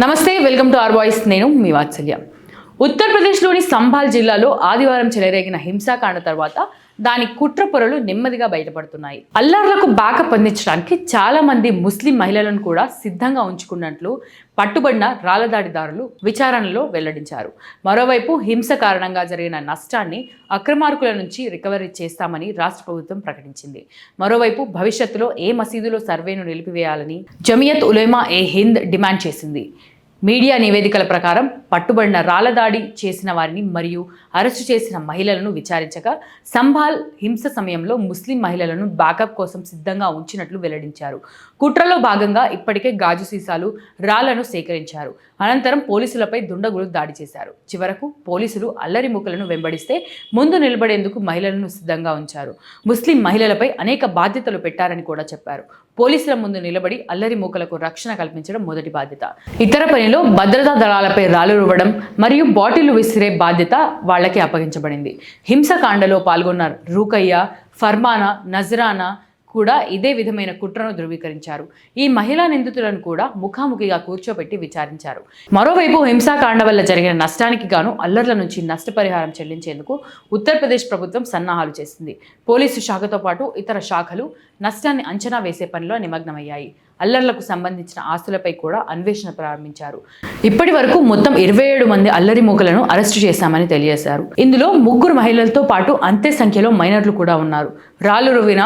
నమస్తే welcome to are voice నేను మీ వాత్సల్య. ఉత్తరప్రదేశ్లోని సంభాల్ జిల్లాలో ఆదివారం చెలరేగిన హింసాకాండ తర్వాత దాని కుట్ర పొరలు నెమ్మదిగా బయటపడుతున్నాయి. అల్లర్లకు బ్యాకప్ అందించడానికి చాలా మంది ముస్లిం మహిళలను కూడా సిద్ధంగా ఉంచుకున్నట్లు పట్టుబడిన రాళ్ళదాడిదారులు విచారణలో వెల్లడించారు. మరోవైపు హింస కారణంగా జరిగిన నష్టాన్ని అక్రమార్కుల నుంచి రికవరీ చేస్తామని రాష్ట్ర ప్రభుత్వం ప్రకటించింది. మరోవైపు భవిష్యత్తులో ఏ మసీదులో సర్వేను నిలిపివేయాలని జమియత్ ఉలేమా ఏ హింద్ డిమాండ్ చేసింది. మీడియా నివేదికల ప్రకారం పట్టుబడిన రాళ్ళదాడి చేసిన వారిని మరియు అరెస్టు చేసిన మహిళలను విచారించగా సంభాల్ హింస సమయంలో ముస్లిం మహిళలను బ్యాకప్ కోసం సిద్ధంగా ఉంచినట్లు వెల్లడించారు. కుట్రలో భాగంగా ఇప్పటికే గాజు సీసాలు రాళ్ళను సేకరించారు. అనంతరం పోలీసులపై దుండగులు దాడి చేశారు. చివరకు పోలీసులు అల్లరి ముక్కలను వెంబడిస్తే ముందు నిలబడేందుకు మహిళలను సిద్ధంగా ఉంచారు. ముస్లిం మహిళలపై అనేక బాధ్యతలు పెట్టారని కూడా చెప్పారు. పోలీసుల ముందు నిలబడి అల్లరి మూకలకు రక్షణ కల్పించడం మొదటి బాధ్యత. ఇతర పనిలో భద్రతా దళాలపై రాళ్ళు రువ్వడం మరియు బాటిల్లు విసిరే బాధ్యత వాళ్ళకి అప్పగించబడింది. హింసకాండలో పాల్గొన్న రూకయ్య ఫర్మానా నజరానా కూడా ఇదే విధమైన కుట్రను ధృవీకరించారు. ఈ మహిళా నిందితులను కూడా ముఖాముఖిగా కూర్చోబెట్టి విచారించారు. మరోవైపు హింసాకాండ వల్ల జరిగిన నష్టానికి గాను అల్లర్ల నుంచి నష్టపరిహారం చెల్లించేందుకు ఉత్తరప్రదేశ్ ప్రభుత్వం సన్నాహాలు చేసింది. పోలీసు శాఖతో పాటు ఇతర శాఖలు నష్టాన్ని అంచనా వేసే పనిలో నిమగ్నమయ్యాయి. అల్లర్లకు సంబంధించిన ఆస్తులపై కూడా అన్వేషణ ప్రారంభించారు. ఇప్పటి వరకు మొత్తం ఇరవై ఏడు మంది అల్లరి మూకలను అరెస్టు చేశామని తెలియజేశారు. ఇందులో ముగ్గురు మహిళలతో పాటు అంతే సంఖ్యలో మైనర్లు కూడా ఉన్నారు. రాళ్ళు రువిన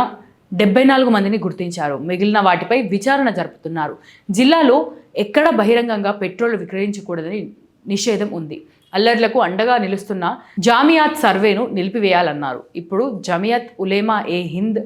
డెబ్బై నాలుగు మందిని గుర్తించారు. మిగిలిన వాటిపై విచారణ జరుపుతున్నారు. జిల్లాలో ఎక్కడ బహిరంగంగా పెట్రోల్ విక్రయించకూడదని నిషేధం ఉంది. అల్లర్లకు అండగా నిలుస్తున్న జామియాత్ సర్వేను నిలిపివేయాలన్నారు. ఇప్పుడు జమియత్ ఉలేమా ఏ హింద్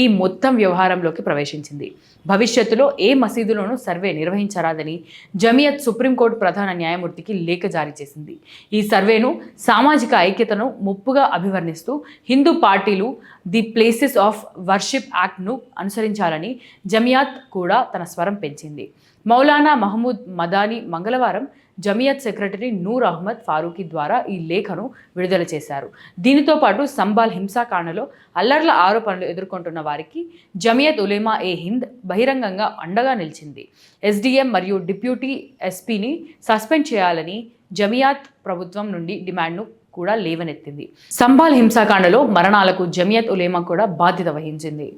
ఈ మొత్తం వ్యవహారంలోకి ప్రవేశించింది. భవిష్యత్తులో ఏ మసీదులోనూ సర్వే నిర్వహించరాదని జమియత్ సుప్రీంకోర్టు ప్రధాన న్యాయమూర్తికి లేఖ జారీ చేసింది. ఈ సర్వేను సామాజిక ఐక్యతను ముప్పుగా అభివర్ణిస్తూ హిందూ పార్టీలు ది ప్లేసెస్ ఆఫ్ వర్షిప్ యాక్ట్ను అనుసరించాలని జమియాత్ కూడా తన స్వరం పెంచింది. మౌలానా మహమూద్ మదాని మంగళవారం జమియత్ సెక్రటరీ నూర్ అహ్మద్ ఫారూఖీ ద్వారా ఈ లేఖను విడుదల చేశారు. దీనితో పాటు సంబాల్ హింసాకాండలో అల్లర్ల ఆరోపణలు ఎదుర్కొంటున్న వారికి జమియత్ ఉలేమా ఏ హింద్ బహిరంగంగా అండగా నిలిచింది. ఎస్డీఎం మరియు డిప్యూటీ ఎస్పీని సస్పెండ్ చేయాలని జమియాత్ ప్రభుత్వం నుండి డిమాండ్ను కూడా లేవనెత్తింది. సంబాల్ హింసాకాండలో మరణాలకు జమియత్ ఉలేమా కూడా బాధ్యత వహించింది.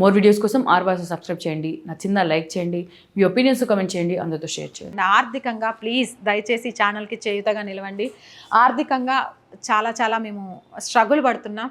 మోర్ వీడియోస్ కోసం ఆర్ వాయిస్ సబ్స్క్రైబ్ చేయండి. నచ్చిందా లైక్ చేయండి. మీ ఒపీనియన్స్ కామెంట్ చేయండి. అందరితో షేర్ చేయండి. ఆర్థికంగా ప్లీజ్ దయచేసి ఛానల్కి చేయుతగా నిలవండి. ఆర్థికంగా చాలా చాలా మేము స్ట్రగుల్ పడుతున్నాం.